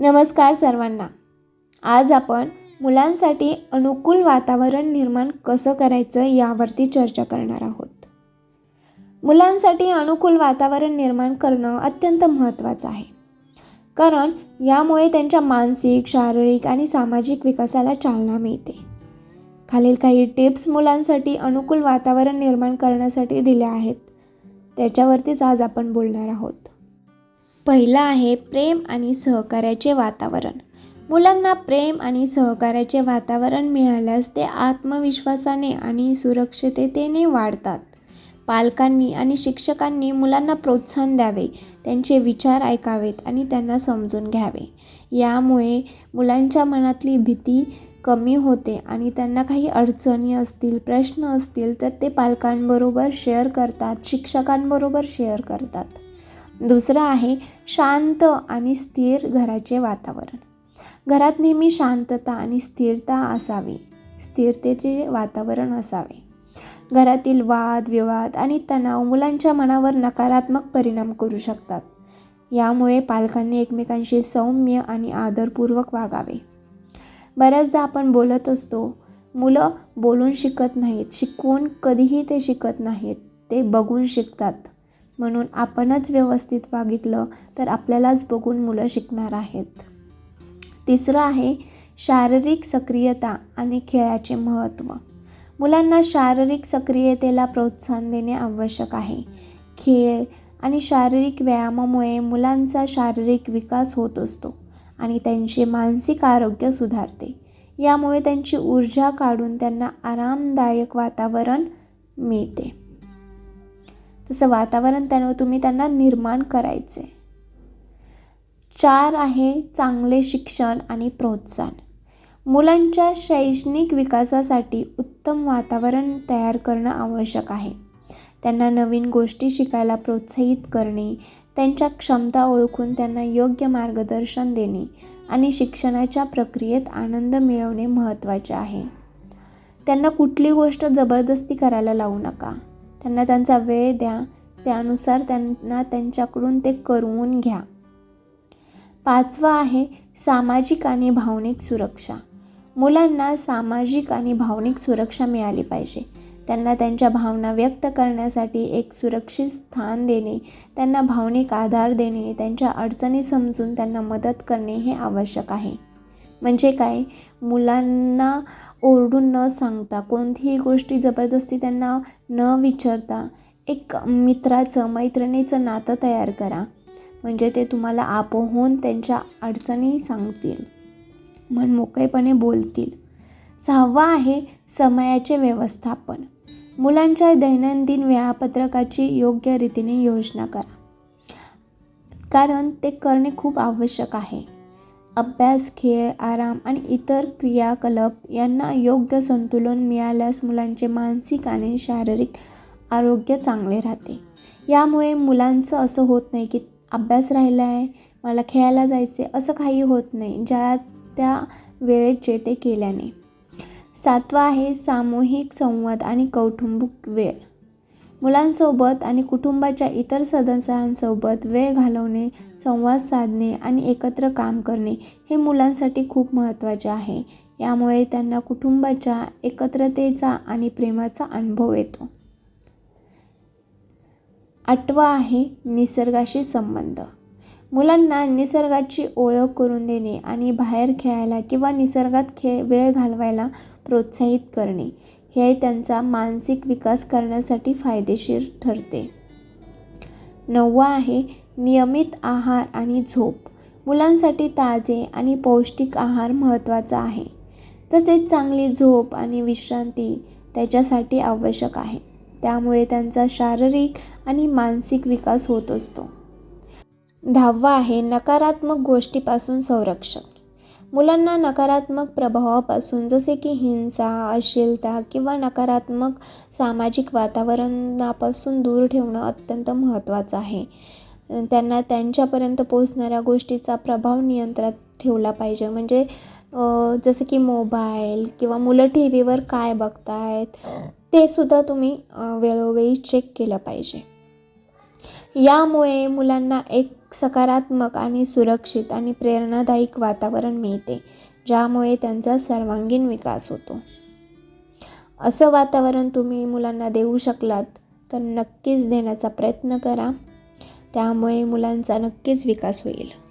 नमस्कार सर्वांना. आज आपण मुलांसाठी अनुकूल वातावरण निर्माण कसं करायचं यावरती चर्चा करणार आहोत. मुलांसाठी अनुकूल वातावरण निर्माण करणं अत्यंत महत्त्वाचं आहे. कारण यामुळे त्यांच्या मानसिक शारीरिक आणि सामाजिक विकासाला चालना मिळते. खालील काही टिप्स मुलांसाठी अनुकूल वातावरण निर्माण करण्यासाठी दिल्या आहेत. त्याच्यावरतीच आज आपण बोलणार आहोत. पहिलं आहे प्रेम आणि सहकार्याचे वातावरण. मुलांना प्रेम आणि सहकार्याचे वातावरण मिळाल्यास ते आत्मविश्वासाने आणि सुरक्षिततेने वाढतात. पालकांनी आणि शिक्षकांनी मुलांना प्रोत्साहन द्यावे त्यांचे विचार ऐकावेत आणि त्यांना समजून घ्यावे. यामुळे मुलांच्या मनातली भीती कमी होते आणि त्यांना काही अडचणी असतील प्रश्न असतील तर ते पालकांबरोबर शेअर करतात शिक्षकांबरोबर शेअर करतात. दुसरं आहे शांत आणि स्थिर घराचे वातावरण. घरात नेहमी शांतता आणि स्थिरता असावी. स्थिरतेचे वातावरण असावे. घरातील वाद विवाद आणि तणाव मुलांच्या मनावर नकारात्मक परिणाम करू शकतात. यामुळे पालकांनी एकमेकांशी सौम्य आणि आदरपूर्वक वागावे. बऱ्याचदा आपण बोलत असतो मुलं बोलून शिकत नाहीत. शिकवून कधीही ते शिकत नाहीत. ते बघून शिकतात. म्हणून आपणच व्यवस्थित वागितलं तर आपल्यालाच बघून मुलं शिकणार आहेत. तिसरं आहे शारीरिक सक्रियता आणि खेळाचे महत्त्व. मुलांना शारीरिक सक्रियतेला प्रोत्साहन देणे आवश्यक आहे. खेळ आणि शारीरिक व्यायामामुळे मुलांचा शारीरिक विकास होत असतो आणि त्यांचे मानसिक आरोग्य सुधारते. यामुळे त्यांची ऊर्जा काढून त्यांना आरामदायक वातावरण मिळते. तसं वातावरण त्यांना तुम्ही त्यांना निर्माण करायचे. चार आहे चांगले शिक्षण आणि प्रोत्साहन. मुलांच्या शैक्षणिक विकासासाठी उत्तम वातावरण तयार करणं आवश्यक आहे. त्यांना नवीन गोष्टी शिकायला प्रोत्साहित करणे त्यांच्या क्षमता ओळखून त्यांना योग्य मार्गदर्शन देणे आणि शिक्षणाच्या प्रक्रियेत आनंद मिळवणे महत्त्वाचे आहे. त्यांना कुठली गोष्ट जबरदस्ती करायला लावू नका. त्यांना त्यांचा वेळ द्या त्यानुसार त्यांना त्यांच्याकडून ते करवून घ्या. पाचवा आहे सामाजिक आणि भावनिक सुरक्षा. मुलांना सामाजिक आणि भावनिक सुरक्षा मिळाली पाहिजे. त्यांना त्यांच्या भावना व्यक्त करण्यासाठी एक सुरक्षित स्थान देणे त्यांना भावनिक आधार देणे त्यांच्या अडचणी समजून त्यांना मदत करणे हे आवश्यक आहे. म्हणजे काय? मुलांना ओरडून न सांगता कोणतीही गोष्टी जबरदस्ती त्यांना न विचारता एक मित्राचं मैत्रिणीचं नातं तयार करा. म्हणजे ते तुम्हाला आपोहून त्यांच्या अडचणी सांगतील. मन मोकळेपणे बोलतील. सहावा आहे समयाचे व्यवस्थापन. मुलांच्या दैनंदिन वेळापत्रकाची योग्य रीतीने योजना करा. कारण ते करणे खूप आवश्यक आहे. अभ्यास खेळ आराम आणि इतर क्रियाकलाप यांना योग्य संतुलन मिळाल्यास मुलांचे मानसिक आणि शारीरिक आरोग्य चांगले राहते. यामुळे मुलांचं असं होत नाही की अभ्यास राहिला आहे मला खेळायला जायचे असं काही होत नाही ज्या त्या वेळेचे ते केल्याने. सातवा आहे सामूहिक संवाद आणि कौटुंबिक वेळ. मुलांसोबत आणि कुटुंबाच्या इतर सदस्यांसोबत वेळ घालवणे संवाद साधणे आणि एकत्र काम करणे हे मुलांसाठी खूप महत्त्वाचे आहे. यामुळे त्यांना कुटुंबाच्या एकत्रतेचा आणि प्रेमाचा अनुभव येतो. आठवा आहे निसर्गाशी संबंध. मुलांना निसर्गाची ओळख करून देणे आणि बाहेर खेळायला किंवा निसर्गात खेळ वेळ घालवायला प्रोत्साहित करणे. हे त्यांचा मानसिक विकास करण्यासाठी फायदेशीर ठरते. नववा आहे नियमित आहार आणि झोप. मुलांसाठी ताजे आणि पौष्टिक आहार महत्त्वाचा आहे. तसेच चांगली झोप आणि विश्रांती त्याच्यासाठी आवश्यक आहे. त्यामुळे त्यांचा शारीरिक आणि मानसिक विकास होत असतो. दहावा आहे नकारात्मक गोष्टीपासून संरक्षण. मुलांना नकारात्मक प्रभावापासून जसे की हिंसा अश्लीलता किंवा नकारात्मक सामाजिक वातावरणापासून दूर ठेवणं अत्यंत महत्त्वाचं आहे. त्यांना त्यांच्यापर्यंत पोचणाऱ्या गोष्टीचा प्रभाव नियंत्रणात ठेवला पाहिजे. म्हणजे जसं की मोबाईल किंवा मुलं टी व्हीवर काय बघतायत ते सुद्धा तुम्ही वेळोवेळी चेक केलं पाहिजे. यामुळे मुलांना एक सकारात्मक आणि सुरक्षित आणि प्रेरणादायक वातावरण मिळते ज्यामुळे त्यांचा सर्वांगीण विकास होतो. असं वातावरण तुम्ही मुलांना देऊ शकलात तर नक्कीच देण्याचा प्रयत्न करा. त्यामुळे मुलांचा नक्कीच विकास होईल.